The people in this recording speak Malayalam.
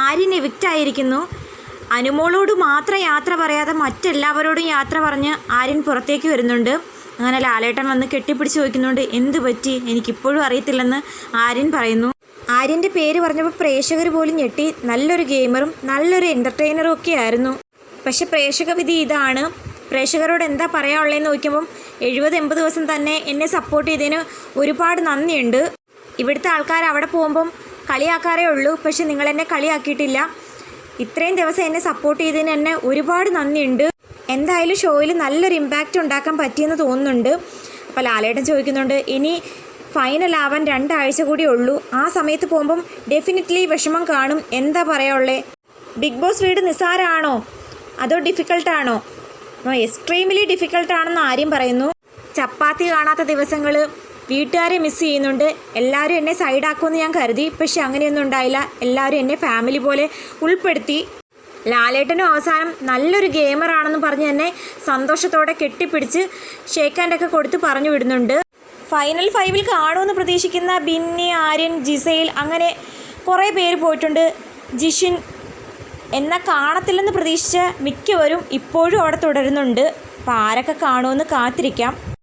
ആര്യൻ എവിക്റ്റ് ആയിരിക്കുന്നു. അനുമോളോട് മാത്രം യാത്ര പറയാതെ മറ്റെല്ലാവരോടും യാത്ര പറഞ്ഞ് ആര്യൻ പുറത്തേക്ക് വരുന്നുണ്ട്. അങ്ങനെ ലാലേട്ടൻ വന്ന് കെട്ടിപ്പിടിച്ച് ചോദിക്കുന്നുണ്ട് എന്ത് പറ്റി? എനിക്കിപ്പോഴും അറിയത്തില്ലെന്ന് ആര്യൻ പറയുന്നു. ആര്യന്റെ പേര് പറഞ്ഞപ്പോൾ പ്രേക്ഷകർ പോലും ഞെട്ടി. നല്ലൊരു ഗെയിമറും നല്ലൊരു എന്റർടൈനറും ഒക്കെ ആയിരുന്നു പക്ഷേ പ്രേക്ഷക വിധി ഇതാണ്. പ്രേക്ഷകരോട് എന്താ പറയാനുള്ളതെന്ന് നോക്കുമ്പം എഴുപത് എൺപത് ദിവസം തന്നെ എന്നെ സപ്പോർട്ട് ചെയ്തതിന് ഒരുപാട് നന്ദിയുണ്ട്. ഇവിടുത്തെ ആൾക്കാർ അവിടെ പോകുമ്പം കളിയാക്കാറേ ഉള്ളൂ. പക്ഷെ നിങ്ങൾ എന്നെ കളിയാക്കിയിട്ടില്ല. ഇത്രയും ദിവസം എന്നെ സപ്പോർട്ട് ചെയ്തതിന് എന്നെ ഒരുപാട് നന്ദിയുണ്ട്. എന്തായാലും ഷോയിൽ നല്ലൊരു ഇമ്പാക്റ്റ് ഉണ്ടാക്കാൻ പറ്റിയെന്ന് തോന്നുന്നുണ്ട്. അപ്പോൾ ലാലേട്ടൻ ചോദിക്കുന്നുണ്ട് ഇനി ഫൈനൽ ആവാൻ രണ്ടാഴ്ച കൂടി ഉള്ളൂ. ആ സമയത്ത് പോകുമ്പം ഡെഫിനറ്റ്ലി വിഷമം കാണും. എന്താ പറയാനുള്ളേ? ബിഗ് ബോസ് വീട് നിസ്സാരമാണോ അതോ ഡിഫിക്കൽട്ടാണോ എക്സ്ട്രീംലി ഡിഫിക്കൽട്ടാണെന്ന് ആരും പറയുന്നു. ചപ്പാത്തി കാണാത്ത ദിവസങ്ങൾ വീട്ടുകാരെ മിസ് ചെയ്യുന്നുണ്ട്. എല്ലാവരും എന്നെ സൈഡാക്കുമെന്ന് ഞാൻ കരുതി. പക്ഷെ അങ്ങനെയൊന്നും ഉണ്ടായില്ല. എല്ലാവരും എന്നെ ഫാമിലി പോലെ ഉൾപ്പെടുത്തി. ലാലേട്ടനും അവസാനം നല്ലൊരു ഗെയിമറാണെന്ന് പറഞ്ഞ് തന്നെ സന്തോഷത്തോടെ കെട്ടിപ്പിടിച്ച് ഷേക്ക് ഹാൻഡൊക്കെ കൊടുത്ത് പറഞ്ഞു വിടുന്നുണ്ട്. ഫൈനൽ ഫൈവിൽ കാണുമെന്ന് പ്രതീക്ഷിക്കുന്ന ബിന്നി ആര്യൻ ജിസൈൽ അങ്ങനെ കുറേ പേര് പോയിട്ടുണ്ട്. ജിഷിൻ എന്ന കാണത്തില്ലെന്ന് പ്രതീക്ഷിച്ച മിക്കവരും ഇപ്പോഴും അവിടെ തുടരുന്നുണ്ട്. അപ്പോൾ ആരൊക്കെ കാണുമെന്ന് കാത്തിരിക്കാം.